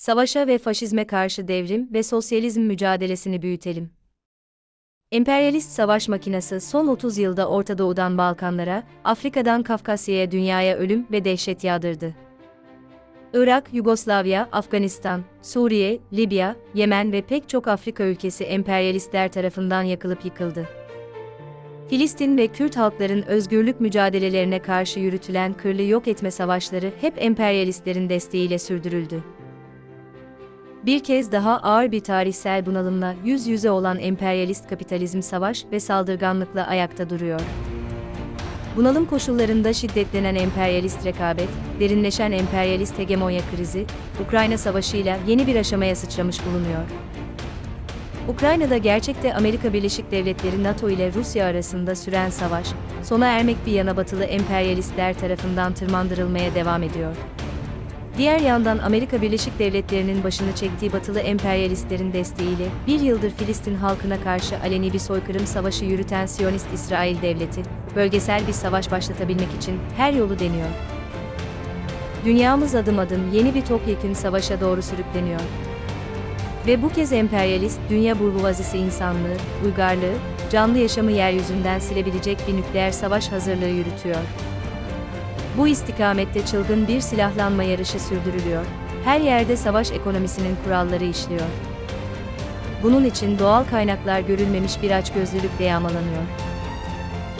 Savaşa ve faşizme karşı devrim ve sosyalizm mücadelesini büyütelim. Emperyalist savaş makinası son 30 yılda Orta Doğu'dan Balkanlara, Afrika'dan Kafkasya'ya dünyaya ölüm ve dehşet yağdırdı. Irak, Yugoslavya, Afganistan, Suriye, Libya, Yemen ve pek çok Afrika ülkesi emperyalistler tarafından yakılıp yıkıldı. Filistin ve Kürt halkların özgürlük mücadelelerine karşı yürütülen kırlı yok etme savaşları hep emperyalistlerin desteğiyle sürdürüldü. Bir kez daha ağır bir tarihsel bunalımla yüz yüze olan emperyalist kapitalizm savaş ve saldırganlıkla ayakta duruyor. Bunalım koşullarında şiddetlenen emperyalist rekabet, derinleşen emperyalist hegemonya krizi, Ukrayna Savaşı'yla yeni bir aşamaya sıçramış bulunuyor. Ukrayna'da gerçekte Amerika Birleşik Devletleri NATO ile Rusya arasında süren savaş, sona ermek bir yana batılı emperyalistler tarafından tırmandırılmaya devam ediyor. Diğer yandan Amerika Birleşik Devletleri'nin başını çektiği batılı emperyalistlerin desteğiyle bir yıldır Filistin halkına karşı aleni bir soykırım savaşı yürüten Siyonist İsrail Devleti, bölgesel bir savaş başlatabilmek için her yolu deniyor. Dünyamız adım adım yeni bir topyekün savaşa doğru sürükleniyor. Ve bu kez emperyalist, dünya burjuvazisi insanlığı, uygarlığı, canlı yaşamı yeryüzünden silebilecek bir nükleer savaş hazırlığı yürütüyor. Bu istikamette çılgın bir silahlanma yarışı sürdürülüyor. Her yerde savaş ekonomisinin kuralları işliyor. Bunun için doğal kaynaklar görülmemiş bir açgözlülükle yağmalanıyor.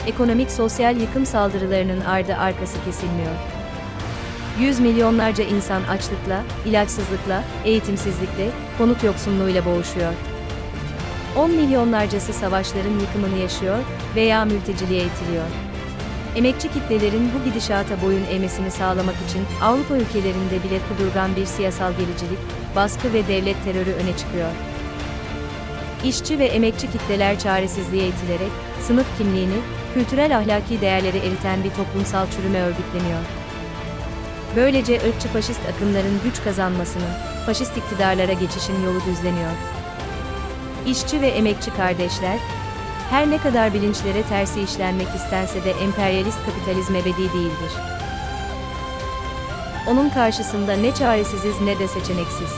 Ekonomik sosyal yıkım saldırılarının ardı arkası kesilmiyor. Yüz milyonlarca insan açlıkla, ilaçsızlıkla, eğitimsizlikle, konut yoksunluğuyla boğuşuyor. 10 milyonlarcası savaşların yıkımını yaşıyor veya mülteciliğe itiliyor. Emekçi kitlelerin bu gidişata boyun eğmesini sağlamak için Avrupa ülkelerinde bile kudurgan bir siyasal gericilik, baskı ve devlet terörü öne çıkıyor. İşçi ve emekçi kitleler çaresizliğe itilerek, sınıf kimliğini, kültürel ahlaki değerleri eriten bir toplumsal çürüme örgütleniyor. Böylece ırkçı faşist akımların güç kazanmasının, faşist iktidarlara geçişin yolu düzleniyor. İşçi ve emekçi kardeşler, her ne kadar bilinçlere tersi işlenmek istense de emperyalist kapitalizm ebedi değildir. Onun karşısında ne çaresiziz ne de seçeneksiz.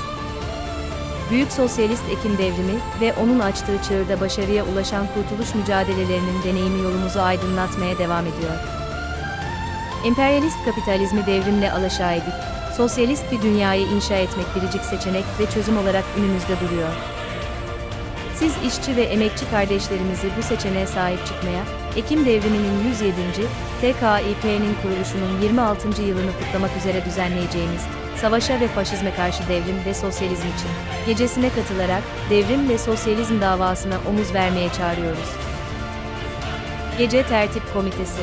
Büyük sosyalist Ekim devrimi ve onun açtığı çığırda başarıya ulaşan kurtuluş mücadelelerinin deneyimi yolumuzu aydınlatmaya devam ediyor. Emperyalist kapitalizmi devrimle alaşağı edip, sosyalist bir dünyayı inşa etmek biricik seçenek ve çözüm olarak önümüzde duruyor. Siz işçi ve emekçi kardeşlerimizi bu seçeneğe sahip çıkmaya, Ekim Devrimi'nin 107. TKİP'nin kuruluşunun 26. yılını kutlamak üzere düzenleyeceğimiz Savaşa ve Faşizme Karşı Devrim ve Sosyalizm için gecesine katılarak devrim ve sosyalizm davasına omuz vermeye çağırıyoruz. Gece Tertip Komitesi